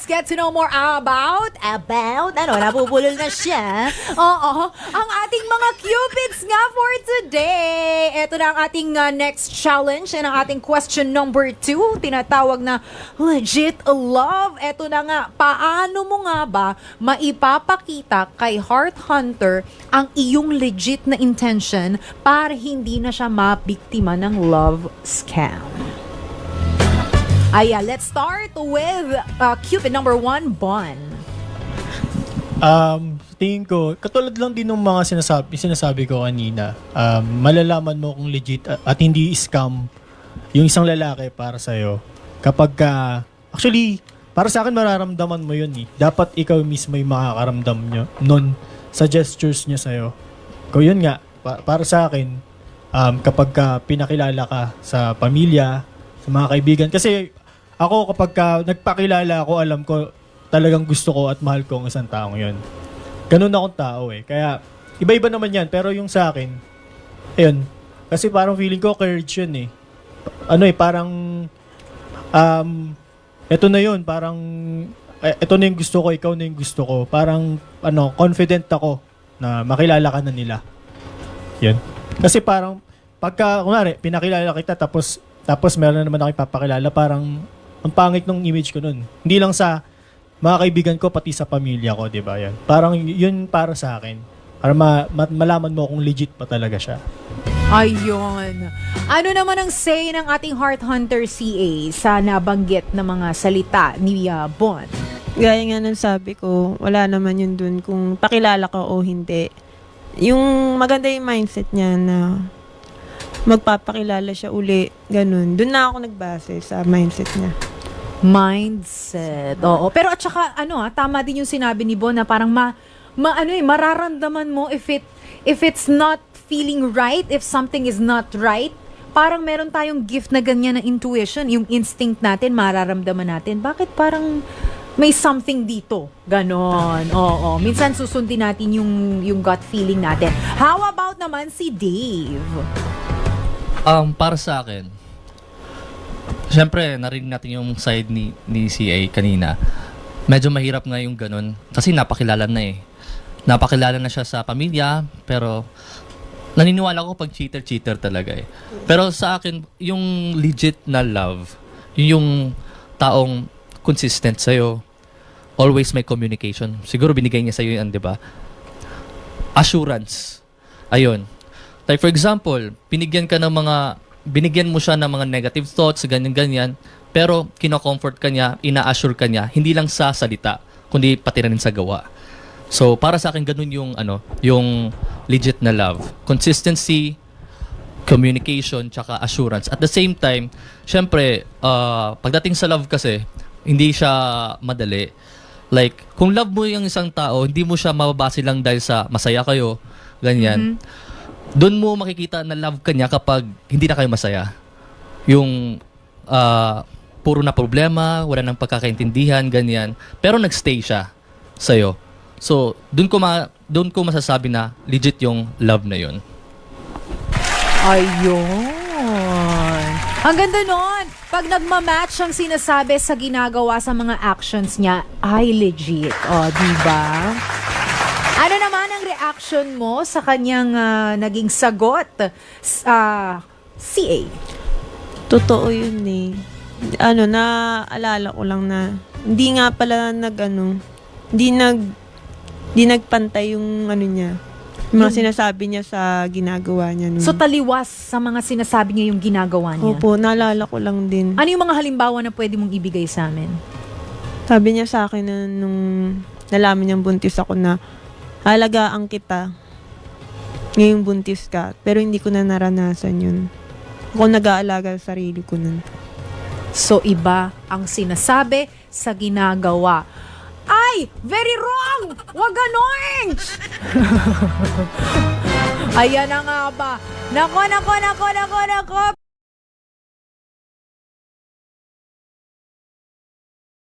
let's get to know more about, about, ano, nabubulol na siya. Oo, ang ating mga cupids nga for today. Ito na ang ating uh, next challenge and ang ating question number two, tinatawag na legit love. Ito na nga, paano mo nga ba maipapakita kay Heart Hunter ang iyong legit na intention para hindi na siya mabiktima ng love scam? Aya, let's start with uh, Cupid number one, Bon. Um, tingin ko, katulad lang din ng mga sinasabi, sinasabi ko kanina, um, malalaman mo kung legit at, at hindi scam yung isang lalaki para sa'yo. Kapag ka, actually, para sa akin mararamdaman mo yun eh. Dapat ikaw mismo yung makakaramdam nyo, nun sa gestures niya sa'yo. Kung yun nga, pa- para sa akin, um, kapag ka pinakilala ka sa pamilya, sa mga kaibigan, kasi ako kapag ka nagpakilala ako, alam ko talagang gusto ko at mahal ko ang isang taong yun. Ganun akong tao eh. Kaya, iba-iba naman yan. Pero yung sa akin, ayun. Kasi parang feeling ko courage yun eh. Ano eh, parang, um, eto na yun. Parang, eh, eto na yung gusto ko, ikaw na yung gusto ko. Parang, ano, confident ako na makilala ka na nila. Yun. Kasi parang, pagka, kunwari, pinakilala kita, tapos, tapos meron na naman ako ipapakilala, parang, ang pangit ng image ko nun. Hindi lang sa mga kaibigan ko, pati sa pamilya ko, di ba? Yan. Parang yun para sa akin. Para ma- ma- malaman mo kung legit pa talaga siya. Ayun. Ano naman ang say ng ating Heart Hunter CA sa nabanggit na mga salita ni uh, Bon? Gaya nga ng sabi ko, wala naman yun dun kung pakilala ka o hindi. Yung maganda yung mindset niya na magpapakilala siya uli, ganun. Doon na ako nagbase sa mindset niya. Mindset. Oo. Pero at saka, ano ah, tama din yung sinabi ni Bon na parang ma, ma ano eh, mararamdaman mo if it, if it's not feeling right, if something is not right, parang meron tayong gift na ganyan na intuition, yung instinct natin, mararamdaman natin. Bakit parang may something dito? Ganon. Oo. Minsan susundin natin yung, yung gut feeling natin. How about naman si Dave? Um, para sa akin, Siyempre, narinig natin yung side ni, ni CA kanina. Medyo mahirap nga yung ganun. Kasi napakilala na eh. Napakilala na siya sa pamilya, pero naniniwala ko pag cheater-cheater talaga eh. Pero sa akin, yung legit na love, yun yung taong consistent sa'yo, always may communication. Siguro binigay niya sa'yo yan, di ba? Assurance. Ayun. Like for example, binigyan ka ng mga binigyan mo siya ng mga negative thoughts, ganyan-ganyan, pero kino-comfort ka niya, ina-assure ka niya, hindi lang sa salita, kundi pati rin sa gawa. So, para sa akin, ganun yung, ano, yung legit na love. Consistency, communication, tsaka assurance. At the same time, syempre, uh, pagdating sa love kasi, hindi siya madali. Like, kung love mo yung isang tao, hindi mo siya mababase lang dahil sa masaya kayo, ganyan doon mo makikita na love ka niya kapag hindi na kayo masaya. Yung ah, puro na problema, wala nang pagkakaintindihan, ganyan. Pero nagstay siya sa'yo. So, doon ko, ma- doon ko masasabi na legit yung love na yun. Ayun. Ang ganda nun. Pag nagmamatch ang sinasabi sa ginagawa sa mga actions niya, ay legit. O, di ba? Ano naman ang reaction mo sa kanyang ah, naging sagot sa CA? Totoo yun eh. Ano, naalala ko lang na hindi nga pala nag ano, hindi nag hindi nagpantay yung ano niya. Yung mga sinasabi niya sa ginagawa niya. Nung, So, taliwas sa mga sinasabi niya yung ginagawa niya. Opo, naalala ko lang din. Ano yung mga halimbawa na pwede mong ibigay sa amin? Sabi niya sa akin na nung nalaman niyang buntis ako na halagaan kita ngayong buntis ka. Pero hindi ko na naranasan yun. Ako nag-aalaga sa sarili ko nun. So, iba ang sinasabi sa ginagawa. Ay! Very wrong! Wag ganon! Ayan na nga ba. Nako, nako, nako, nako, nako.